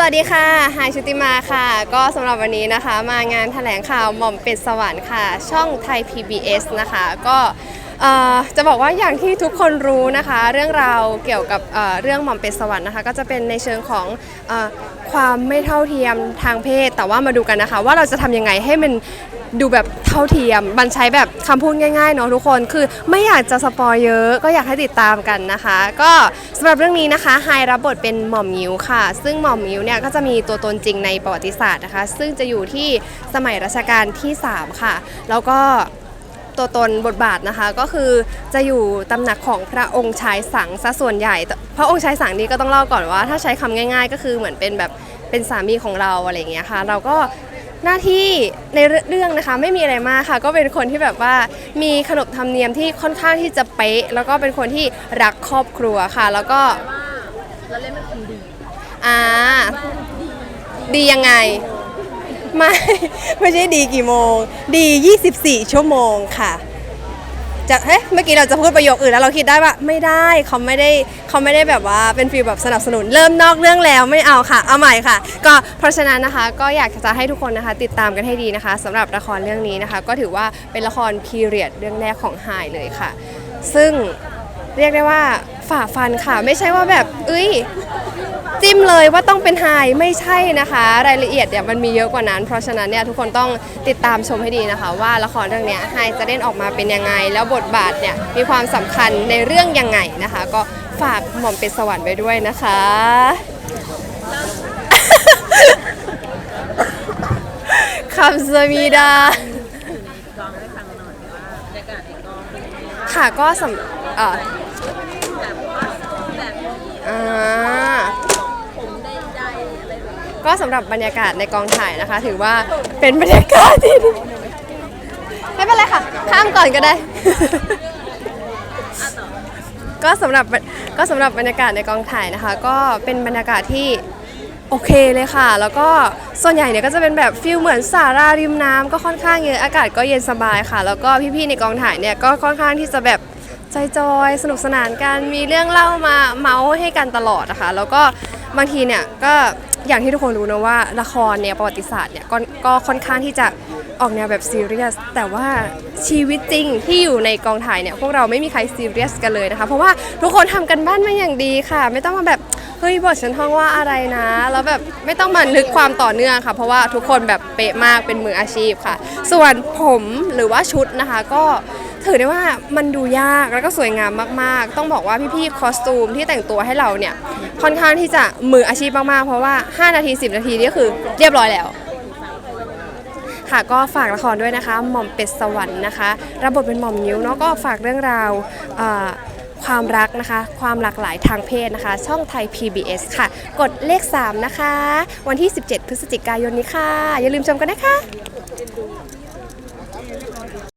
สวัสดีค่ะหายชุติมาค่ะ ก็สำหรับวันนี้นะคะ มางานแถลงข่าวหม่อมเป็ดสวรรค์ค่ะ ช่องไทย PBS นะคะ ก็ จะบอกว่าอย่างที่ทุกคนรู้นะคะ เรื่องราวเกี่ยวกับเรื่องหม่อมเป็ดสวรรค์นะคะ ก็จะเป็นในเชิงของอความไม่เท่าเทียมทางเพศ แต่ว่ามาดูกันนะคะ ว่าเราจะทำยังไงให้มันดูแบบเท่าเทียมมันใช้แบบคำพูดง่ายๆเนาะทุกคนคือไม่อยากจะสปอยเยอะก็อยากให้ติดตามกันนะคะ ก็สำหรับเรื่องนี้นะคะไฮรับบทเป็นหม่อมยิวค่ะ ซึ่งหม่อมยิวเนี่ยก็จะมีตัวตนจริงในประวัติศาสตร์นะคะ ซึ่งจะอยู่ที่สมัยรัชกาลที่ 3 ค่ะ แล้วก็ ตัวตนบทบาทนะคะ ก็คือจะอยู่ตำหนักของพระองค์ชายสังซะส่วนใหญ่ พระองค์ชายสังนี้ก็ต้องเล่าก่อนว่า ถ้าใช้คำง่าย ๆ ก็คือเหมือนเป็นแบบเป็นสามีของเราอะไรอย่างเงี้ยค่ะ เราก็หน้าที่ในเรื่องนะคะไม่มีอะไรมากค่ะ ก็เป็นคนที่แบบว่ามีขนบธรรมเนียมที่ค่อนข้างที่จะเป๊ะ แล้วก็เป็นคนที่รักครอบครัวค่ะ แล้วก็เราเล่นเป็นคนดีอ่าดียังไง ไม่ ไม่ใช่ดีกี่โมง ดี 24 ชั่วโมงค่ะจะเฮ้ยเมื่อกี้เราจะพูดประโยคอื่นแล้วเราคิดได้ว่าไม่ได้เขาไม่ได้เขาไม่ได้แบบว่าเป็นฟีลแบบสนับสนุนเริ่มนอกเรื่องแล้วไม่เอาค่ะ เอาใหม่ค่ะ ก็เพราะฉะนั้นนะคะก็อยากจะให้ทุกคนนะคะ ติดตามกันให้ดีนะคะสำหรับละครเรื่องนี้นะคะ ก็ถือว่าเป็นละครพีเรียดเรื่องแรกของไฮเลยค่ะ ซึ่งเรียกได้ว่าฝ่าฟันค่ะ ไม่ใช่ว่าแบบเอ้ย จิ้มเลยว่าต้องเป็นไฮไม่ใช่นะคะ รายละเอียดเนี่ยมันมีเยอะกว่านั้น เพราะฉะนั้นเนี่ยทุกคนต้องติดตามชมให้ดีนะคะ ว่าละครเรื่องเนี้ยไฮจะเล่นออกมาเป็นยังไง แล้วบทบาทเนี่ยมีความสำคัญในเรื่องยังไงนะคะ ก็ฝากหม่อมเป็ดสวรรค์ไว้ด้วยนะคะคำสมีดากองให้ฟังหน่อยว่าบรรยากาศในกองเป็นยังไงบ้างค่ะก็สำเอ่อแบบว่าแบบนี้ อ่า ผมได้ใจอะไรแบบนี้ ก็สำหรับบรรยากาศในกองถ่ายนะคะ ถือว่าเป็นบรรยากาศที่ดีไม่เป็นไรค่ะ ข้ามก่อนก็ได้ ก็สำหรับก็สำหรับบรรยากาศในกองถ่ายนะคะ ก็เป็นบรรยากาศที่โอเคเลยค่ะ แล้วก็ส่วนใหญ่เนี่ยก็จะเป็นแบบฟิลเหมือนสาราริมน้ำก็ค่อนข้างเยอะอากาศก็เย็นสบายค่ะ แล้วก็พี่ๆในกองถ่ายเนี่ยก็ค่อนข้างที่จะแบบใจจอยสนุกสนานกันมีเรื่องเล่ามาเมาส์ให้กันตลอดนะคะ แล้วก็ บางทีเนี่ยก็อย่างที่ทุกคนรู้นะว่าละครเนี่ยประวัติศาสตร์เนี่ยก็ก็ค่อนข้างที่จะออกแนวแบบซีเรียสแต่ว่าชีวิตจริงที่อยู่ในกองถ่ายเนี่ยพวกเราไม่มีใครซีเรียสกันเลยนะคะ เพราะว่าทุกคนทำกันบ้านมาอย่างดีค่ะ ไม่ต้องมาแบบเฮ้ยบทฉันท่องว่าอะไรนะแล้วแบบไม่ต้องมานึกความต่อเนื่องค่ะ เพราะว่าทุกคนแบบเป๊ะมากเป็นมืออาชีพค่ะ ส่วนผมหรือว่าชุดนะคะก็ ถือได้ว่ามันดูยากแล้วก็สวยงามมากๆ ต้องบอกว่าพี่ๆคอสตูมที่แต่งตัวให้เราเนี่ยค่อนข้างที่จะมืออาชีพมากๆ เพราะว่า 5 นาที 10 นาทีนี่คือเรียบร้อยแล้ว ค่ะก็ฝากละครด้วยนะคะ หม่อมเป็ดสวรรค์นะคะรับบทเป็นหม่อมนิ้วเนาะก็ฝากเรื่องราวความรักนะคะ ความหลากหลายทางเพศนะคะ ช่องไทย PBS ค่ะ กดเลข 3 นะคะ วันที่ 17 พฤศจิกายนนี้ค่ะ อย่าลืมชมกันนะคะ